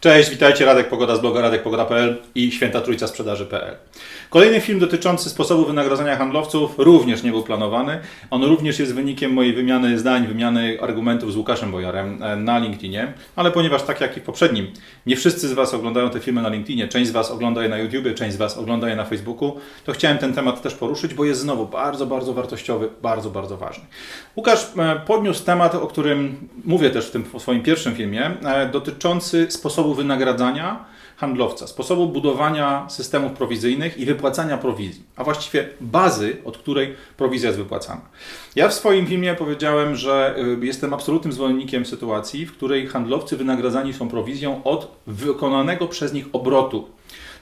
Cześć, witajcie, Radek Pogoda z bloga radekpogoda.pl i Święta Trójca Sprzedaży.pl. Kolejny film dotyczący sposobu wynagradzania handlowców również nie był planowany. On również jest wynikiem mojej wymiany zdań, wymiany argumentów z Łukaszem Bojarem e, na LinkedInie, ale ponieważ tak jak i w poprzednim, nie wszyscy z Was oglądają te filmy na LinkedInie, część z Was ogląda je na YouTubie, część z Was ogląda je na Facebooku, to chciałem ten temat też poruszyć, bo jest znowu bardzo, bardzo wartościowy, bardzo, bardzo ważny. Łukasz e, podniósł temat, o którym mówię też w tym w swoim pierwszym filmie, e, dotyczący sposobu wynagradzania handlowca, sposobu budowania systemów prowizyjnych i wypłacania prowizji, a właściwie bazy, od której prowizja jest wypłacana. Ja w swoim filmie powiedziałem, że y, jestem absolutnym zwolennikiem sytuacji, w której handlowcy wynagradzani są prowizją od wykonanego przez nich obrotu.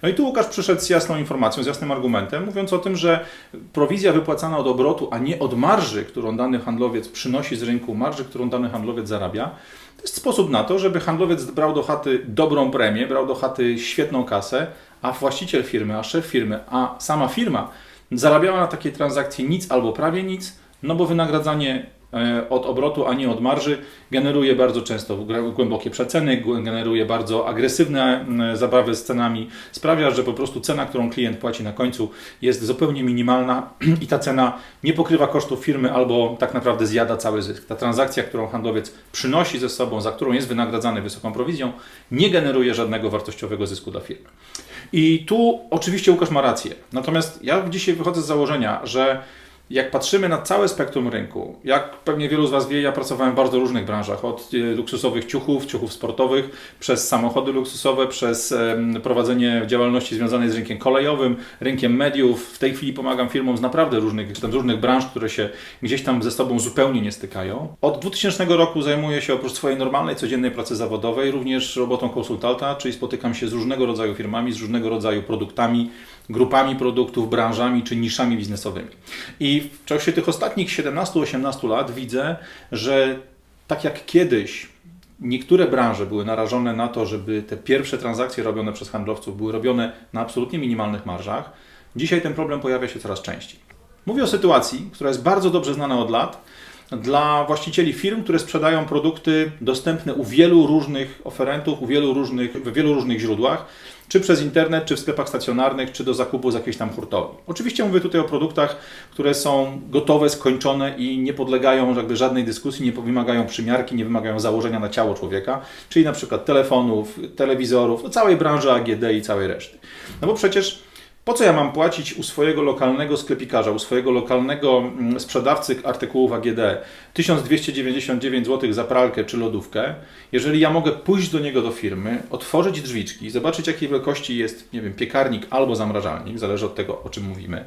No i tu Łukasz przyszedł z jasną informacją, z jasnym argumentem, mówiąc o tym, że prowizja wypłacana od obrotu, a nie od marży, którą dany handlowiec przynosi z rynku, marży, którą dany handlowiec zarabia, to jest sposób na to, żeby handlowiec brał do chaty dobrą premię, brał do chaty świetną kasę, a właściciel firmy, a szef firmy, a sama firma zarabiała na takiej transakcji nic albo prawie nic, no bo wynagradzanie od obrotu, a nie od marży, generuje bardzo często głębokie przeceny, generuje bardzo agresywne zabawy z cenami, sprawia, że po prostu cena, którą klient płaci na końcu jest zupełnie minimalna i ta cena nie pokrywa kosztów firmy albo tak naprawdę zjada cały zysk. Ta transakcja, którą handlowiec przynosi ze sobą, za którą jest wynagradzany wysoką prowizją, nie generuje żadnego wartościowego zysku dla firmy. I tu oczywiście Łukasz ma rację. Natomiast ja dzisiaj wychodzę z założenia, że jak patrzymy na całe spektrum rynku, jak pewnie wielu z Was wie, ja pracowałem w bardzo różnych branżach, od e, luksusowych ciuchów, ciuchów sportowych, przez samochody luksusowe, przez prowadzenie działalności związanej z rynkiem kolejowym, rynkiem mediów. W tej chwili pomagam firmom z naprawdę różnych, z różnych branż, które się gdzieś tam ze sobą zupełnie nie stykają. Od 2000 roku zajmuję się oprócz swojej normalnej, codziennej pracy zawodowej również robotą konsultanta, czyli spotykam się z różnego rodzaju firmami, z różnego rodzaju produktami, grupami produktów, branżami czy niszami biznesowymi. I w czasie tych ostatnich 17-18 lat widzę, że tak jak kiedyś niektóre branże były narażone na to, żeby te pierwsze transakcje robione przez handlowców były robione na absolutnie minimalnych marżach, dzisiaj ten problem pojawia się coraz częściej. Mówię o sytuacji, która jest bardzo dobrze znana od lat, dla właścicieli firm, które sprzedają produkty dostępne u wielu różnych oferentów, u wielu różnych, w wielu różnych źródłach, czy przez internet, czy w sklepach stacjonarnych, czy do zakupu z jakiejś tam hurtowni. Oczywiście mówię tutaj o produktach, które są gotowe, skończone i nie podlegają jakby żadnej dyskusji, nie wymagają przymiarki, nie wymagają założenia na ciało człowieka, czyli na przykład telefonów, telewizorów, no całej branży AGD i całej reszty. No bo przecież po co ja mam płacić u swojego lokalnego sklepikarza, u swojego lokalnego mm, sprzedawcy artykułów AGD 1299 zł za pralkę czy lodówkę, jeżeli ja mogę pójść do niego do firmy, otworzyć drzwiczki, zobaczyć jakiej wielkości jest, nie wiem, piekarnik albo zamrażalnik, zależy od tego, o czym mówimy.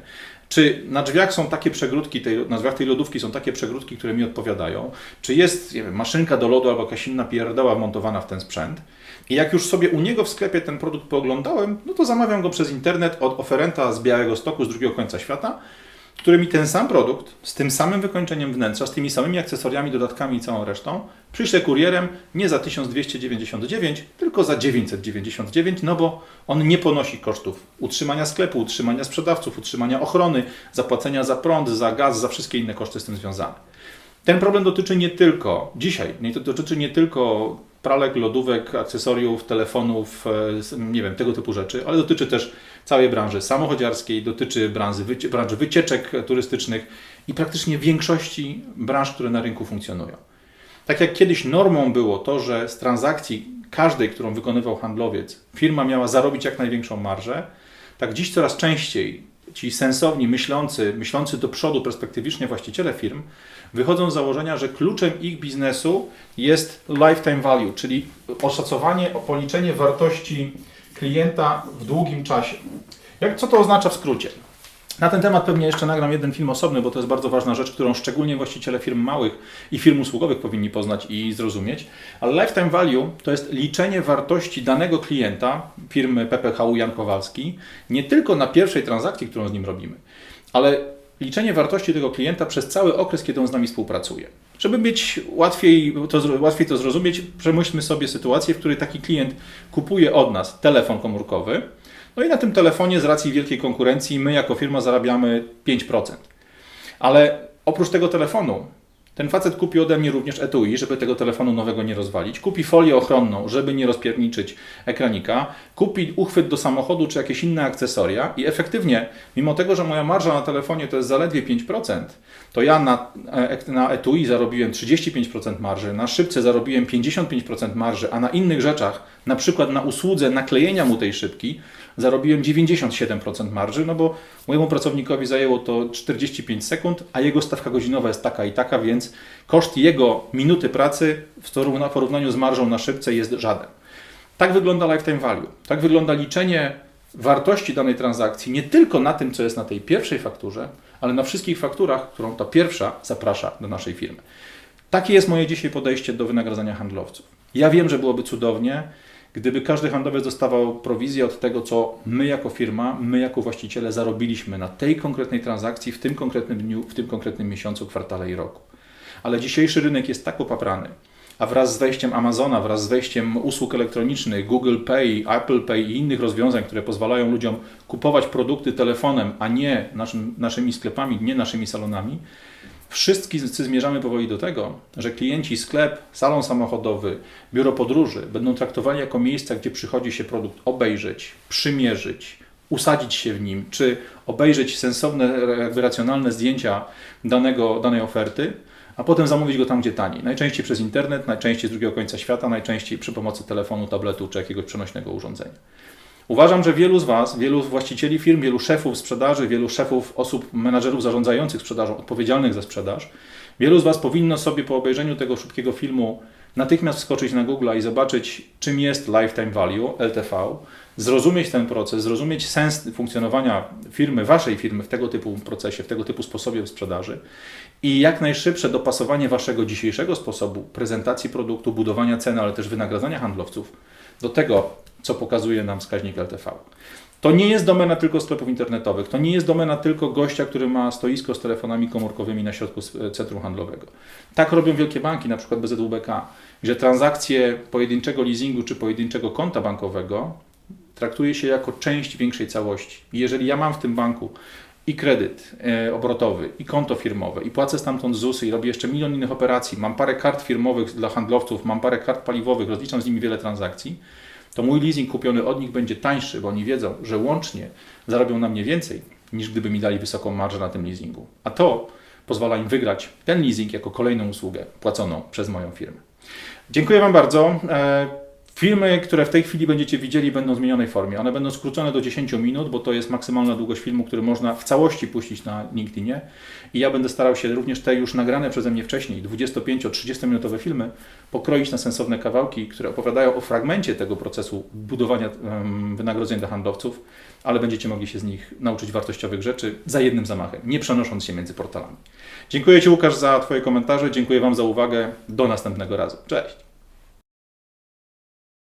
Czy na drzwiach są takie przegródki, tej, na drzwiach tej lodówki są takie przegródki, które mi odpowiadają? Czy jest nie wiem, maszynka do lodu albo jakaś inna pierdoła wmontowana w ten sprzęt? I jak już sobie u niego w sklepie ten produkt pooglądałem, no to zamawiam go przez internet od oferenta z Białego Stoku, z drugiego końca świata, który mi ten sam produkt z tym samym wykończeniem wnętrza, z tymi samymi akcesoriami, dodatkami i całą resztą przyśle kurierem nie za 1299, tylko za 999, no bo on nie ponosi kosztów utrzymania sklepu, utrzymania sprzedawców, utrzymania ochrony, zapłacenia za prąd, za gaz, za wszystkie inne koszty z tym związane. Ten problem dotyczy nie tylko, dzisiaj, to dotyczy nie tylko pralek, lodówek, akcesoriów, telefonów, e, nie wiem, tego typu rzeczy, ale dotyczy też całej branży samochodziarskiej, dotyczy branży, wycie, branży wycieczek turystycznych i praktycznie większości branż, które na rynku funkcjonują. Tak jak kiedyś normą było to, że z transakcji każdej, którą wykonywał handlowiec, firma miała zarobić jak największą marżę, tak dziś coraz częściej ci sensowni, myślący, myślący do przodu perspektywicznie właściciele firm wychodzą z założenia, że kluczem ich biznesu jest lifetime value, czyli oszacowanie, policzenie wartości klienta w długim czasie. Jak, co to oznacza w skrócie? Na ten temat pewnie jeszcze nagram jeden film osobny, bo to jest bardzo ważna rzecz, którą szczególnie właściciele firm małych i firm usługowych powinni poznać i zrozumieć. Ale lifetime value to jest liczenie wartości danego klienta firmy PPHU Jan Kowalski nie tylko na pierwszej transakcji, którą z nim robimy, ale liczenie wartości tego klienta przez cały okres, kiedy on z nami współpracuje. Żeby mieć łatwiej to, łatwiej to zrozumieć, przemyślmy sobie sytuację, w której taki klient kupuje od nas telefon komórkowy, no i na tym telefonie z racji wielkiej konkurencji my jako firma zarabiamy 5%. Ale oprócz tego telefonu, Ten facet kupi ode mnie również etui, żeby tego telefonu nowego nie rozwalić. Kupi folię ochronną, żeby nie rozpierniczyć ekranika. Kupi uchwyt do samochodu czy jakieś inne akcesoria i efektywnie, mimo tego, że moja marża na telefonie to jest zaledwie 5%, to ja na, e, na etui zarobiłem 35% marży, na szybce zarobiłem 55% marży, a na innych rzeczach, na przykład na usłudze naklejenia mu tej szybki, zarobiłem 97% marży, no bo mojemu pracownikowi zajęło to 45 sekund, a jego stawka godzinowa jest taka i taka, więc koszt jego minuty pracy w porównaniu z marżą na szybce jest żaden. Tak wygląda lifetime value. Tak wygląda liczenie wartości danej transakcji nie tylko na tym, co jest na tej pierwszej fakturze, ale na wszystkich fakturach, którą ta pierwsza zaprasza do naszej firmy. Takie jest moje dzisiaj podejście do wynagradzania handlowców. Ja wiem, że byłoby cudownie, gdyby każdy handlowiec dostawał prowizję od tego, co my jako firma, my jako właściciele zarobiliśmy na tej konkretnej transakcji, w tym konkretnym dniu, w tym konkretnym miesiącu, kwartale i roku. Ale dzisiejszy rynek jest tak popaprany, a wraz z wejściem Amazona, wraz z wejściem usług elektronicznych, Google Pay, Apple Pay i innych rozwiązań, które pozwalają ludziom kupować produkty telefonem, a nie naszym, naszymi sklepami, nie naszymi salonami, Wszyscy zmierzamy powoli do tego, że klienci sklep, salon samochodowy, biuro podróży będą traktowani jako miejsca, gdzie przychodzi się produkt obejrzeć, przymierzyć, usadzić się w nim, czy obejrzeć sensowne, jakby racjonalne zdjęcia danego, danej oferty, a potem zamówić go tam, gdzie taniej. Najczęściej przez internet, najczęściej z drugiego końca świata, najczęściej przy pomocy telefonu, tabletu czy jakiegoś przenośnego urządzenia. Uważam, że wielu z Was, wielu właścicieli firm, wielu szefów sprzedaży, wielu szefów osób, menadżerów zarządzających sprzedażą, odpowiedzialnych za sprzedaż, wielu z Was powinno sobie po obejrzeniu tego szybkiego filmu natychmiast wskoczyć na Google i zobaczyć, czym jest Lifetime Value, LTV, zrozumieć ten proces, zrozumieć sens funkcjonowania firmy, Waszej firmy w tego typu procesie, w tego typu sposobie sprzedaży i jak najszybsze dopasowanie Waszego dzisiejszego sposobu prezentacji produktu, budowania ceny, ale też wynagradzania handlowców do tego, co pokazuje nam wskaźnik LTV. To nie jest domena tylko sklepów internetowych, to nie jest domena tylko gościa, który ma stoisko z telefonami komórkowymi na środku centrum handlowego. Tak robią wielkie banki, na przykład BZUBK, gdzie transakcje pojedynczego leasingu czy pojedynczego konta bankowego traktuje się jako część większej całości. I jeżeli ja mam w tym banku i kredyt e, obrotowy, i konto firmowe, i płacę stamtąd ZUSy, i robię jeszcze milion innych operacji, mam parę kart firmowych dla handlowców, mam parę kart paliwowych, rozliczam z nimi wiele transakcji, to mój leasing kupiony od nich będzie tańszy, bo oni wiedzą, że łącznie zarobią na mnie więcej, niż gdyby mi dali wysoką marżę na tym leasingu. A to pozwala im wygrać ten leasing jako kolejną usługę płaconą przez moją firmę. Dziękuję Wam bardzo. Filmy, które w tej chwili będziecie widzieli, będą w zmienionej formie. One będą skrócone do 10 minut, bo to jest maksymalna długość filmu, który można w całości puścić na LinkedInie. I ja będę starał się również te już nagrane przeze mnie wcześniej, 25-30 minutowe filmy, pokroić na sensowne kawałki, które opowiadają o fragmencie tego procesu budowania wynagrodzeń dla handlowców, ale będziecie mogli się z nich nauczyć wartościowych rzeczy za jednym zamachem, nie przenosząc się między portalami. Dziękuję Ci Łukasz za Twoje komentarze, dziękuję Wam za uwagę. Do następnego razu. Cześć!